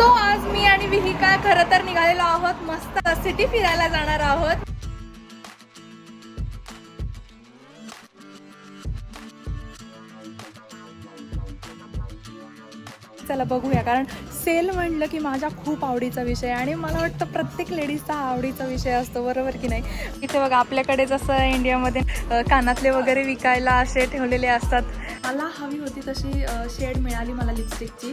So आज मी आणि विहिका खरं तर निघालेलो आहोत. मस्त सिटी फिरायला जाणार आहोत. चला बघूया कारण सेल म्हणलं की माझ्या खूप आवडीचा विषय आणि मला वाटतं प्रत्येक लेडीजचा आवडीचा विषय असतो बरोबर की नाही? इथे बघा आपल्याकडे जसं इंडियामध्ये कानातले वगैरे विकायला असे ठेवलेले असतात. मला हवी होती तशी शेड मिळाली मला लिपस्टिकची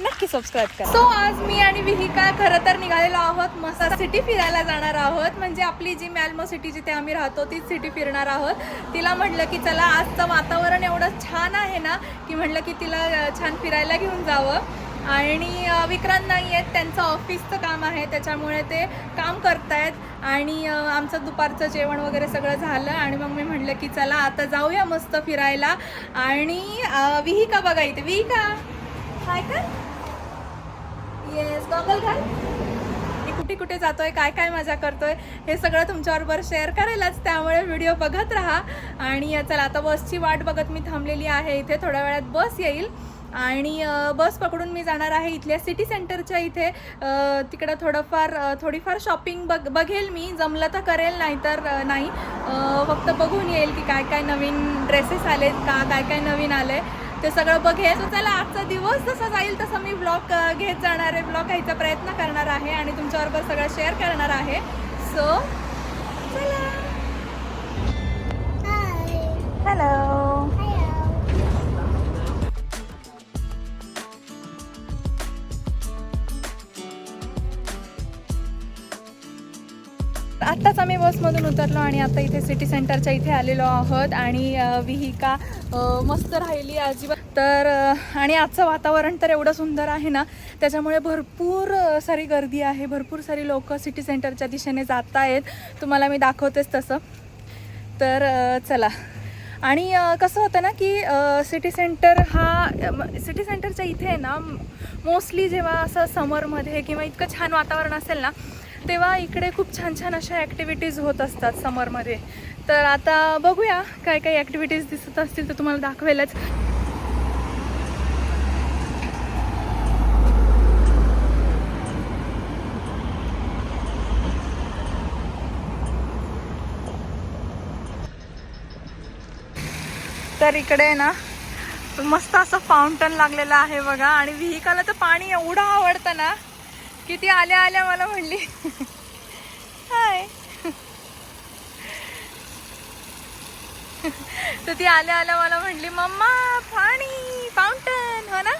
नक्की सबस्क्राईब करा. सो आज मी आणि विहिका खरं तर निघालेलो आहोत. मस्त सिटी फिरायला जाणार आहोत. म्हणजे आपली जी मॅलमो सिटी जिथे आम्ही राहतो तीच सिटी फिरणार आहोत. तिला म्हटलं की चला आजचं वातावरण एवढं छान आहे ना की म्हटलं की तिला छान फिरायला घेऊन जावं. आणि विक्रांत नाही आहेत. त्यांचं ऑफिसचं काम आहे. त्याच्यामुळे ते काम करतायत. आणि आमचं दुपारचं जेवण वगैरे सगळं झालं. आणि मग मी म्हटलं की चला आता जाऊया मस्त फिरायला. आणि विहिका बघा इथे. विहिका! हाय का येस गॉगल घाल. मी कुठे कुठे जातोय काय काय मजा करतोय हे सगळं तुमच्याबरोबर शेअर करायलाच त्यामुळे व्हिडिओ बघत राहा. आणि चला आता बसची वाट बघत मी थांबलेली आहे. इथे थोड्या वेळात बस येईल. आणि बस पकडून मी जाणार आहे इथल्या सिटी सेंटरच्या इथे. तिकडं थोडंफार थोडीफार शॉपिंग बघ बघेल मी. जमलं तर करेल नाही तर नाही. फक्त बघून येईल की काय काय नवीन ड्रेसेस आलेत का काय काय नवीन आले ते सगळं बघेल So चला आजचा दिवस जसा जाईल तसा मी ब्लॉग घेत जाणार आहे. ब्लॉग घ्यायचा प्रयत्न करणार आहे आणि तुमच्याबरोबर सगळं शेअर करणार आहे. सो चला. हॅलो आत्ताच आम्ही बसमधून उतरलो आणि आता इथे सिटी सेंटरच्या इथे आलेलो आहोत आणि विहिका मस्त राहिली अजिबात तर आणि आजचं वातावरण तर एवढं सुंदर आहे ना त्याच्यामुळे भरपूर सारी गर्दी आहे भरपूर सारी लोक सिटी सेंटरच्या दिशेने जात आहेत. तुम्हाला मी दाखवतेच तसं. तर चला. आणि कसं होतं ना की सिटी सेंटर हा सिटी सेंटरच्या इथे आहे ना मोस्टली जेव्हा असं समरमध्ये किंवा इतकं छान वातावरण असेल ना तेव्हा इकडे खूप छान छान अशा ॲक्टिव्हिटीज होत असतात समरमध्ये तर आता बघूया काय काय ॲक्टिव्हिटीज दिसत असतील तर तुम्हाला दाखवेलच. तर इकडे ना मस्त असं फाउंटन लागलेलं आहे बघा. आणि विहिकाला तर पाणी एवढं आवडतं ना. किती आल्या आल्या मला म्हणली. हाय. तर ती आल्या आल्या मला म्हणली मम्मा पाणी फाउंटन हो ना?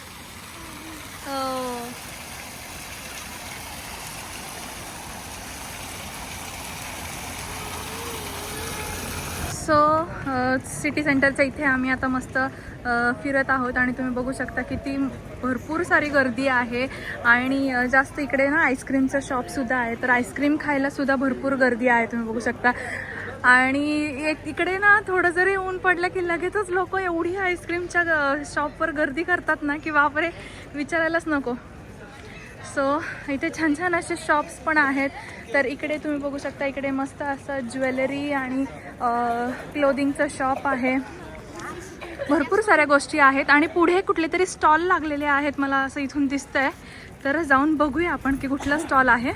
हो. सो सिटी सेंटरच्या इथे आम्ही आता मस्त फिरत आहोत आणि तुम्ही बघू शकता किती भरपूर सारी गर्दी आहे. आणि जास्त इकडे ना आईस्क्रीमचं शॉपसुद्धा आहे. तर आईस्क्रीम खायलासुद्धा भरपूर गर्दी आहे तुम्ही बघू शकता. आणि एक इकडे ना थोडं जरी ऊन पडलं की लगेचच लोक एवढी आईस्क्रीमच्या शॉपवर गर्दी करतात ना की बापरे विचारायलाच नको. सो इथे छान छान असे शॉप्स पण आहेत. तर इकडे तुम्ही बघू शकता इकडे मस्त असं ज्वेलरी आणि क्लोदिंगचं शॉप आहे. भरपूर साऱ्या गोष्टी आहेत आणि पुढे कुठले तरी स्टॉल लागलेले आहेत मला असं इथून दिसतंय. तर जाऊन बघूया आपण की कुठला स्टॉल आहे.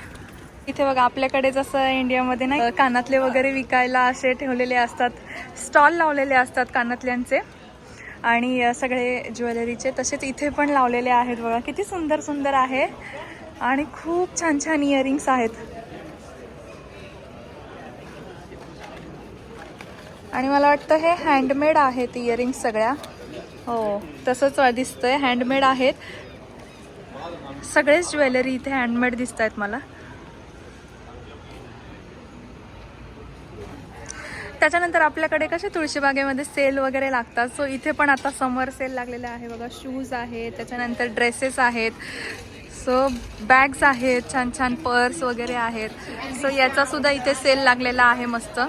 इथे बघा आपल्याकडे जसं इंडियामध्ये ना कानातले वगैरे विकायला असे ठेवलेले असतात. स्टॉल लावलेले असतात कानातल्यांचे. आणि सगळे ज्वेलरीचे तसेच इथे पण लावलेले आहेत बघा. किती सुंदर सुंदर आहे. आणि खूप छान छान इयरिंग्स आहेत. आणि मला वाटतं हे हँडमेड आहेत इयरिंग्स सगळ्या. हो तसंच दिसतंय. हँडमेड आहेत. सगळेच ज्वेलरी इथे हँडमेड दिसत आहेत मला. त्याच्यानंतर आपल्याकडे कसे तुळशीबागेमध्ये सेल वगैरे लागतात? सो इथे पण आता समर सेल लागलेला आहे. बघा शूज आहेत त्याच्यानंतर ड्रेसेस आहेत. सो बॅग्स आहेत छान छान पर्स वगैरे आहेत. सो याचा सुद्धा इथे सेल लागलेला आहे मस्त.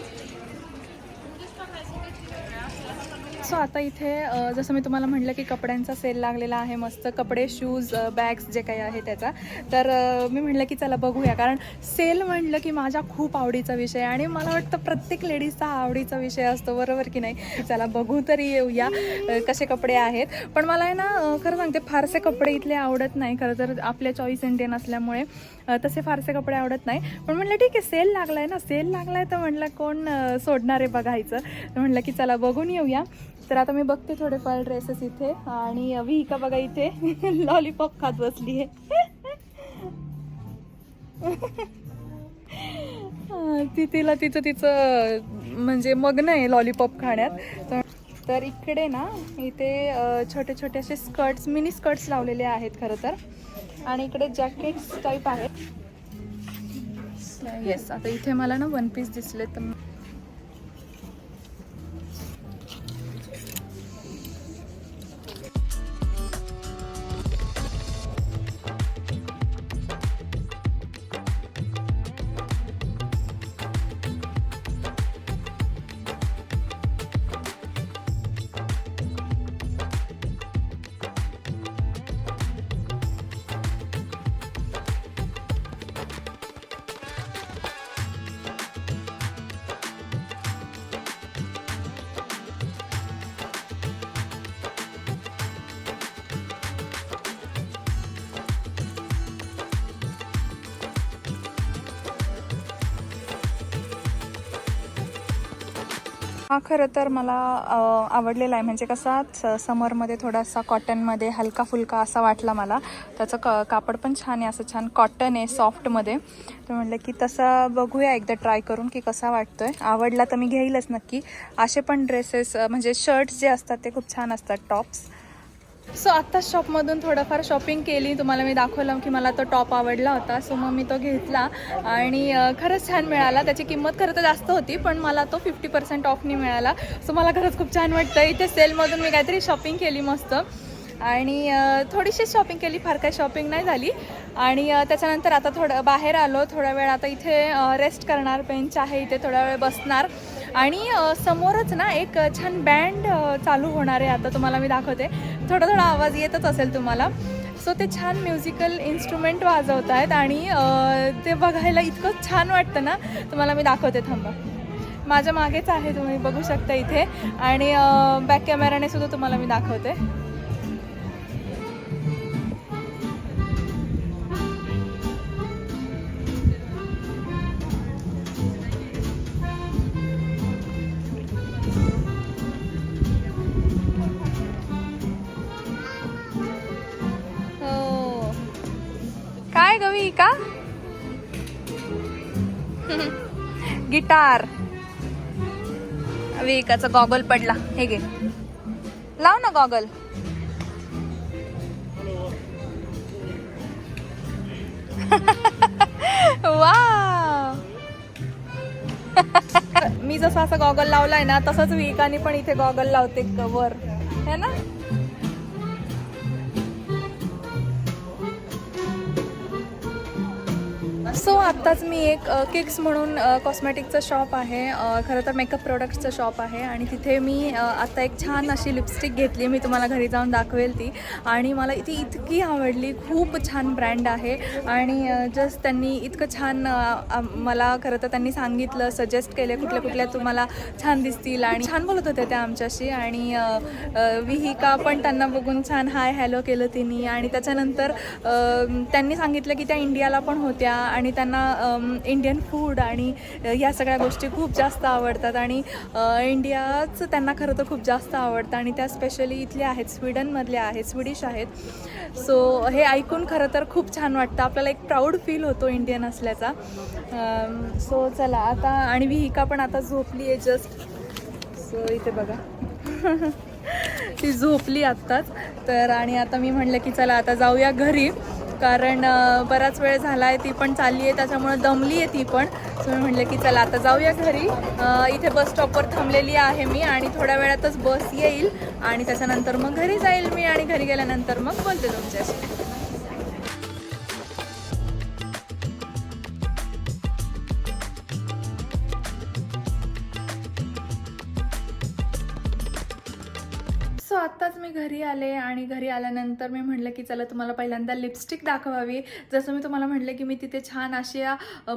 सो आता इथे जसं मी तुम्हाला म्हटलं की कपड्यांचा सेल लागलेला आहे मस्त कपडे शूज बॅग्स जे काही आहे त्याचा. तर मी म्हटलं की चला बघूया कारण सेल म्हटलं की माझ्या खूप आवडीचा विषय आणि मला वाटतं प्रत्येक लेडीजचा आवडीचा विषय असतो बरोबर की नाही? चला बघू तरी येऊया कसे कपडे आहेत. पण मला आहे ना खरं सांगते फारसे कपडे इथले आवडत नाही खरं तर आपल्या चॉईस इंडियन असल्यामुळे तसे फारसे कपडे आवडत नाही. पण म्हटलं ठीक आहे सेल लागला आहे ना सेल लागला आहे तर म्हटलं कोण सोडणार आहे बघायचं. म्हटलं की चला बघून येऊया. तर आता मी बघते थोडेफार ड्रेसेस इथे. आणि विहिका बघा इथे. लॉलीपॉप खात बसली आहे ती तिला तिचं तिचं म्हणजे मग्न आहे लॉलीपॉप खाण्यात. तर- तर इकडे ना इथे छोटे छोटे असे स्कर्ट्स मिनी स्कर्ट्स लावलेले आहेत खरं तर. आणि इकडे जॅकेट्स टाईप आहेत. येस आता इथे मला ना वन पीस दिसले तर हा खरं तर मला आवडलेला आहे. म्हणजे कसा स- समरमध्ये थोडासा कॉटनमध्ये हलका फुलका असा वाटला मला. त्याचं क कापड पण छान आहे असं छान कॉटन आहे सॉफ्टमध्ये. तर म्हटलं की तसं बघूया एकदा ट्राय करून की कसा वाटतोय. आवडला तर मी घेईलच नक्की. असे पण ड्रेसेस म्हणजे शर्ट्स जे असतात ते खूप छान असतात टॉप्स. सो आत्ताच शॉपमधून थोडंफार शॉपिंग केली. तुम्हाला मी दाखवलं की मला तो टॉप आवडला होता. सो मग मी तो घेतला. आणि खरंच छान मिळाला. त्याची किंमत खरं तर जास्त होती पण मला तो फिफ्टी पर्सेंट ऑफनी मिळाला. सो मला खरंच खूप छान वाटतं. इथे सेलमधून मी काहीतरी शॉपिंग केली मस्त. आणि थोडीशी शॉपिंग केली. फार काही शॉपिंग नाही झाली. आणि त्याच्यानंतर आता थोडं बाहेर आलो. थोडा वेळ आता इथे रेस्ट करणार. बेंच आहे इथे. थोडा वेळ बसणार. आणि समोरच ना एक छान बँड चालू होणार आहे. आता तुम्हाला मी दाखवते. थोडा थोडा आवाज येतच असेल तुम्हाला. सो ते छान म्युझिकल इन्स्ट्रुमेंट वाजवत आहेत आणि ते बघायला इतकं छान वाटतं ना. तुम्हाला मी दाखवते थांबा. माझ्या मागेच आहे तुम्ही बघू शकता इथे. आणि बॅक कॅमेराने सुद्धा तुम्हाला मी दाखवते. का? गिटार. विकाचा गॉगल पडला. हे घे. लाव ना गॉगल. वा मी जसं असं गॉगल लावलाय ना तसंच विकानी पण इथे गॉगल लावते वर है ना? सो आत्ताच मी एक किक्स म्हणून कॉस्मेटिकचं कॉस्मॅटिकचं शॉप आहे. खरं तर मेकअप प्रोडक्ट्सचं शॉप आहे. आणि तिथे मी आत्ता एक छान अशी लिपस्टिक घेतली. मी तुम्हाला घरी जाऊन दाखवेल ती. आणि मला ती इतकी आवडली. खूप छान ब्रँड आहे. आणि जस्ट त्यांनी इतकं छान मला खरं तर त्यांनी सांगितलं सजेस्ट केले कुठल्या कुठल्या तुम्हाला छान दिसतील. आणि छान बोलत होत्या त्या आमच्याशी. आणि विहिका पण त्यांना बघून छान हाय हॅलो केलं तिने. आणि त्याच्यानंतर त्यांनी सांगितलं की त्या इंडियाला पण होत्या. आणि त्यांना इंडियन फूड आणि या सगळ्या गोष्टी खूप जास्त आवडतात. आणि इंडियाचं त्यांना खरं तर खूप जास्त आवडतं. आणि त्या स्पेशली इथल्या आहेत स्वीडनमधल्या आहेत स्वीडिश आहेत. सो हे ऐकून खरं तर खूप छान वाटतं. आपल्याला एक प्राऊड फील होतो इंडियन असल्याचा. सो चला आता आणि विहिका पण आता झोपली आहे जस्ट सो इथे बघा. ती झोपली आत्ताच. तर आणि आता मी म्हणलं की चला आता जाऊया घरी. कारण बराच वेळ झाला आहे ती पण चालली आहे त्याच्यामुळं दमली आहे ती पण. सो मी म्हणलं की चला आता जाऊया घरी. इथे बस स्टॉपवर थांबलेली आहे मी आणि थोड्या वेळातच बस येईल आणि त्याच्यानंतर मग घरी जाईल मी आणि घरी गेल्यानंतर मग बोलते तुमच्याशी. आत्ताच मी घरी आले आणि घरी आल्यानंतर मी म्हटलं की चला तुम्हाला पहिल्यांदा लिपस्टिक दाखवावी. जसं मी तुम्हाला म्हटलं की मी तिथे छान अशी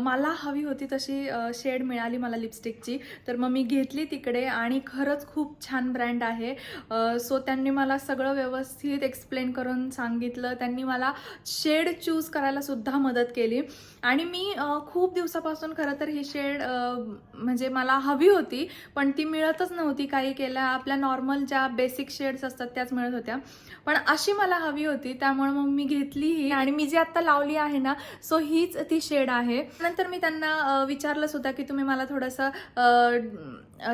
मला हवी होती तशी शेड मिळाली मला लिपस्टिकची तर मग मी घेतली तिकडे आणि खरंच खूप छान ब्रँड आहे. सो त्यांनी मला सगळं व्यवस्थित एक्सप्लेन करून सांगितलं. त्यांनी मला शेड चूज करायला सुद्धा मदत केली. आणि मी खूप दिवसापासून खरं तर ही शेड म्हणजे मला हवी होती पण ती मिळतच नव्हती काही केल्या. आपल्या नॉर्मल ज्या बेसिक शेड शेड्स असतात त्याच मिळत होत्या. पण अशी मला हवी होती त्यामुळे मग मी घेतली ही. आणि मी जी आता लावली आहे ना सो हीच ती शेड आहे. नंतर मी त्यांना विचारलं सुद्धा की तुम्ही मला थोडंसं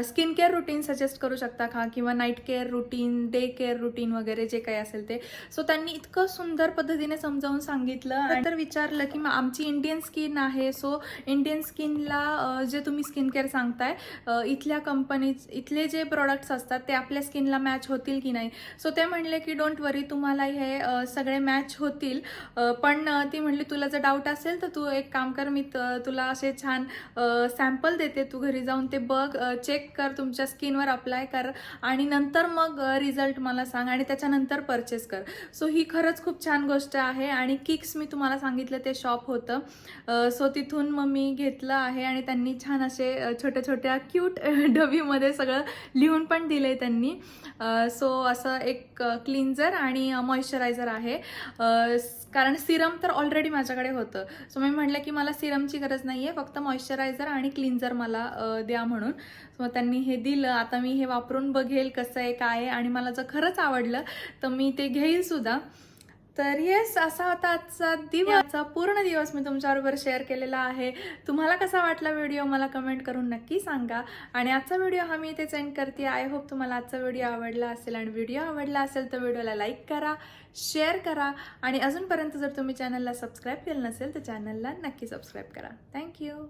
स्किन केअर रुटीन सजेस्ट करू शकता का? किंवा night care routine day care routine वगैरे जे काही असेल ते. सो त्यांनी इतकं सुंदर पद्धतीने समजावून सांगितलं. नंतर विचारलं की मग आमची इंडियन स्किन आहे सो इंडियन स्किनला जे तुम्ही स्किन केअर सांगताय इथल्या कंपनी इथले जे प्रोडक्ट्स असतात ते आपल्या स्किनला मॅच होतील की नाही. सो ते म्हणले की डोंट वरी तुम्हाला हे सगळे मॅच होतील. पण ती म्हणली तुला जर डाऊट असेल तर तू एक काम कर मी त- तुला असे छान सॅम्पल देते. तू घरी जाऊन ते बघ चेक कर तुमच्या स्किनवर अप्लाय कर आणि नंतर मग रिझल्ट मला सांग आणि त्याच्यानंतर परचेस कर. सो ही खरंच खूप छान गोष्ट आहे आणि किक्स मी तुम्हाला सांगितलं ते शॉप होतं. सो तिथून मग मी घेतलं आहे आणि त्यांनी छान असे छोट्या छोट्या क्यूट डबीमध्ये सगळं लिहून पण दिलं आहे त्यांनी सो असं एक क्लिन्झर आणि मॉइश्चरायझर आहे. कारण सिरम तर ऑलरेडी माझ्याकडे होतं. सो मी म्हटलं की मला सिरमची गरज नाही आहे फक्त मॉइश्चरायझर आणि क्लिन्झर मला द्या म्हणून. सो त्यांनी हे दिलं. आता मी हे वापरून बघेल कसं आहे काय आहे. आणि मला जर खरंच आवडलं तर मी ते घेईल सुद्धा. तर येस असा होता आजचा दिवस पूर्ण दिवस मी तुमच्याबरोबर शेअर केलेला आहे. तुम्हाला कसा वाटला व्हिडिओ मला कमेंट करून नक्की सांगा. आणि आजचा व्हिडिओ हा मी इथे सेंड करते. आय होप तुम्हाला आजचा व्हिडिओ आवडला असेल आणि व्हिडिओ आवडला असेल तर व्हिडिओला लाईक करा शेअर करा आणि अजूनपर्यंत जर तुम्ही चॅनलला सबस्क्राईब केलं नसेल तर चॅनलला नक्की सबस्क्राईब करा. थँक्यू